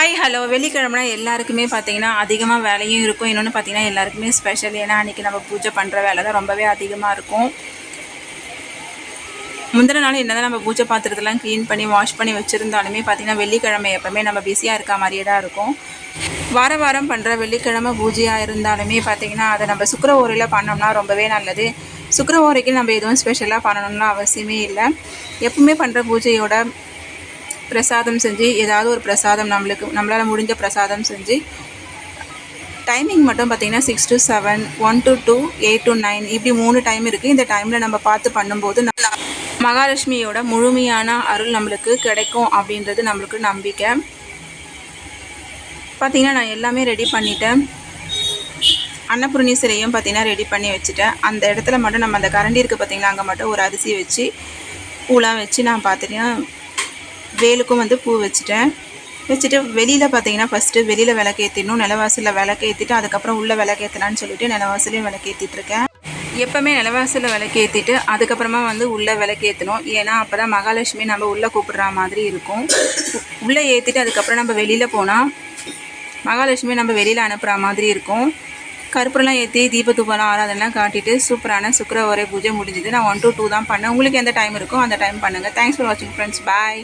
Hi hello வெள்ளிக்கிழமைனா எல்லாருக்குமே பார்த்தீங்கன்னா அதிகமாக வேலையும் இருக்கும். இன்னொன்று பார்த்தீங்கன்னா எல்லாருக்குமே ஸ்பெஷல் ஏன்னா அன்றைக்கி நம்ம பூஜை பண்ணுற வேலை தான் ரொம்பவே அதிகமாக இருக்கும். முந்தின நாள் என்ன நம்ம பூஜை பாத்திரத்தெல்லாம் க்ளீன் பண்ணி வாஷ் பண்ணி வச்சுருந்தாலுமே பார்த்தீங்கன்னா வெள்ளிக்கிழமை எப்போவுமே நம்ம பிஸியாக இருக்க மாதிரியே தான் இருக்கும். வார வாரம் பண்ணுற வெள்ளிக்கிழமை பூஜையாக இருந்தாலுமே பார்த்தீங்கன்னா அதை நம்ம சுக்கர ஓரையில் பண்ணோம்னா ரொம்பவே நல்லது. சுக்கர ஓரைக்கு நம்ம எதுவும் ஸ்பெஷலாக பண்ணணும்னு அவசியமே இல்லை. எப்பவுமே பண்ணுற பூஜையோட பிரசாதம் செஞ்சு ஏதாவது ஒரு பிரசாதம் நம்மளுக்கு நம்மளால் முடிஞ்ச பிரசாதம் செஞ்சு டைமிங் மட்டும் பார்த்தீங்கன்னா six to seven one to two eight to nine இப்படி மூணு டைம் இருக்குது இந்த டைமில் நம்ம பார்த்து பண்ணும்போது மகாலட்சுமியோட முழுமையான அருள் நம்மளுக்கு கிடைக்கும் அப்படின்றது நம்மளுக்கு நம்பிக்கை. பார்த்திங்கன்னா நான் எல்லாமே ரெடி பண்ணிட்டேன். அன்னபூர்ணி சிலையும் பார்த்திங்கன்னா ரெடி பண்ணி வச்சுட்டேன். அந்த இடத்துல மட்டும் நம்ம அந்த கரண்டி இருக்குது பார்த்தீங்களா அங்கே மட்டும் ஒரு அரிசி வச்சு பூலாம் வச்சு நான் பார்த்துட்டேன் வேலுக்கும் வந்து பூ வச்சுட்டேன். வச்சுட்டு வெளியில் பார்த்தீங்கன்னா ஃபஸ்ட்டு வெளியில் விளக்கேற்றிடணும் நிலவாசலில் விளக்கேற்றிட்டு அதுக்கப்புறம் உள்ளே விளக்கேற்றலான்னு சொல்லிட்டு நிலவாசலையும் விளக்கேற்றிட்டுருக்கேன் எப்போவுமே நிலவாசலில் விளக்கேற்றிட்டு அதுக்கப்புறமா வந்து உள்ளே விளக்கேற்றணும் ஏன்னா அப்போ தான் மகாலட்சுமி நம்ம உள்ளே கூப்பிடுற மாதிரி இருக்கும். உள்ளே ஏற்றிட்டு அதுக்கப்புறம் நம்ம வெளியில் போனால் மகாலட்சுமி நம்ம வெளியில் அனுப்புகிற மாதிரி இருக்கும். கற்பூரம்லாம் ஏற்றி தீபத்துப்பெல்லாம் ஆராதனைலாம் காட்டிட்டு சூப்பரான சுக்கர ஒரே பூஜை முடிஞ்சுது. நான் ஒன் டு டூ தான் பண்ணேன். உங்களுக்கு எந்த டைம் இருக்கோ அந்த டைம் பண்ணுங்கள் தேங்க்ஸ் ஃபார் வாட்சிங் ஃப்ரெண்ட்ஸ் பாய்